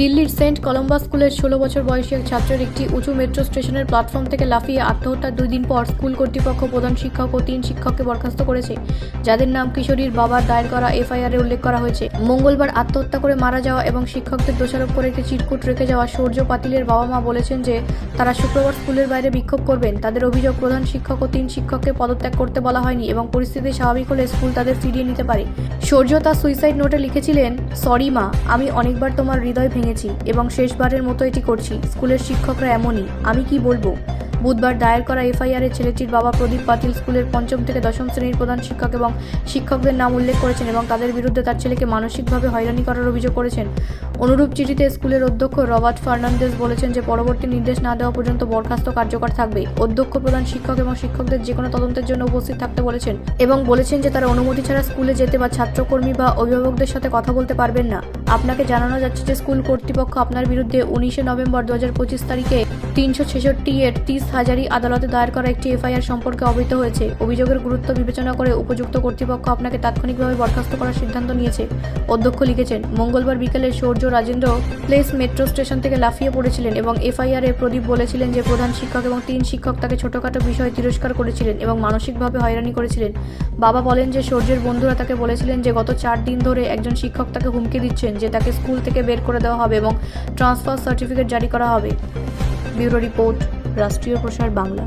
দিল্লির সেন্ট কলম্বা স্কুলের ষোলো বছর বয়সী এক ছাত্রের একটি উঁচু মেট্রো স্টেশনের প্ল্যাটফর্ম থেকে লাফিয়ে আত্মহত্যার দুই দিন পর স্কুল কর্তৃপক্ষ প্রধান শিক্ষক ও তিন শিক্ষককে বরখাস্ত করেছে, যাদের নাম কিশোরীর বাবার দায়ের করা এফআইআরে উল্লেখ করা হয়েছে। মঙ্গলবার আত্মহত্যা করে মারা যাওয়া এবং শিক্ষকদের দোষারোপ করে একটি চিরকুট রেখে যাওয়া সূর্য পাতিলের বাবা মা বলেছেন যে, তারা শুক্রবার স্কুলের বাইরে বিক্ষোভ করবেন। তাদের অভিযোগ, প্রধান শিক্ষক ও তিন শিক্ষককে পদত্যাগ করতে বলা হয়নি এবং পরিস্থিতি স্বাভাবিক হলে স্কুল তাদের ফিরিয়ে নিতে পারে। সূর্য তার সুইসাইড নোটে লিখেছিলেন, সরি মা, আমি অনেকবার তোমার হৃদয় ভেঙেছি এবং শেষবারের মতো এটি করছি। স্কুলের শিক্ষকরা এমনই। আমি কি বলব? বুধবার দায়ের করা এফআইআরে ছেলেটির বাবা প্রদীপ পাতিল স্কুলের পঞ্চম থেকে দশম শ্রেণির প্রধান শিক্ষক এবং শিক্ষকদের নাম উল্লেখ করেছেন এবং তাদের বিরুদ্ধে তার ছেলেকে মানসিকভাবে হয়রানি করার অভিযোগ করেছেন। অনুরূপ চিঠিতে স্কুলের অধ্যক্ষ রবার্ট ফার্নান্দেজ বলেছেন যে, পরবর্তী নির্দেশ না দেওয়া পর্যন্ত বরখাস্ত কার্যকর থাকবে। অধ্যক্ষ, প্রধান শিক্ষক এবং শিক্ষকদের যে কোনো তদন্তের জন্য উপস্থিত থাকতে বলেছেন এবং বলেছেন যে, তারা অনুমতি ছাড়া স্কুলে যেতে বা ছাত্রকর্মী বা অভিভাবকদের সাথে কথা বলতে পারবেন না। আপনাকে জানানো যাচ্ছে যে স্কুল কর্তৃপক্ষ আপনার বিরুদ্ধে উনিশে নভেম্বর দু হাজার পঁচিশ তারিখে তিনশো ছেষট্টি এর তিরিশ হাজারি আদালতে দায়ের করা একটি এফআইআর সম্পর্কে অবহিত হয়েছে। অভিযোগের গুরুত্ব বিবেচনা করে উপযুক্ত কর্তৃপক্ষ আপনাকে তাৎক্ষণিকভাবে বরখাস্ত করার সিদ্ধান্ত নিয়েছে, অধ্যক্ষ লিখেছেন। মঙ্গলবার বিকেলে Shaurya Rajendra Place metro station থেকে লাফিয়ে পড়েছিলেন এবং এফআইআর এ প্রদীপ বলেছিলেন যে প্রধান শিক্ষক এবং তিন শিক্ষক তাকে ছোটখাটো বিষয়ে তিরস্কার করেছিলেন এবং মানসিকভাবে হয়রানি করেছিলেন। বাবা বলেন যে সৌর্যের বন্ধুরা তাকে বলেছিলেন যে গত চার দিন ধরে একজন শিক্ষক তাকে হুমকি দিচ্ছেন। যে তাকে স্কুল থেকে বের করে দেওয়া হবে এবং ট্রান্সফার সার্টিফিকেট জারি করা হবে। ব্যুরো রিপোর্ট, রাষ্ট্রীয় প্রসার বাংলা।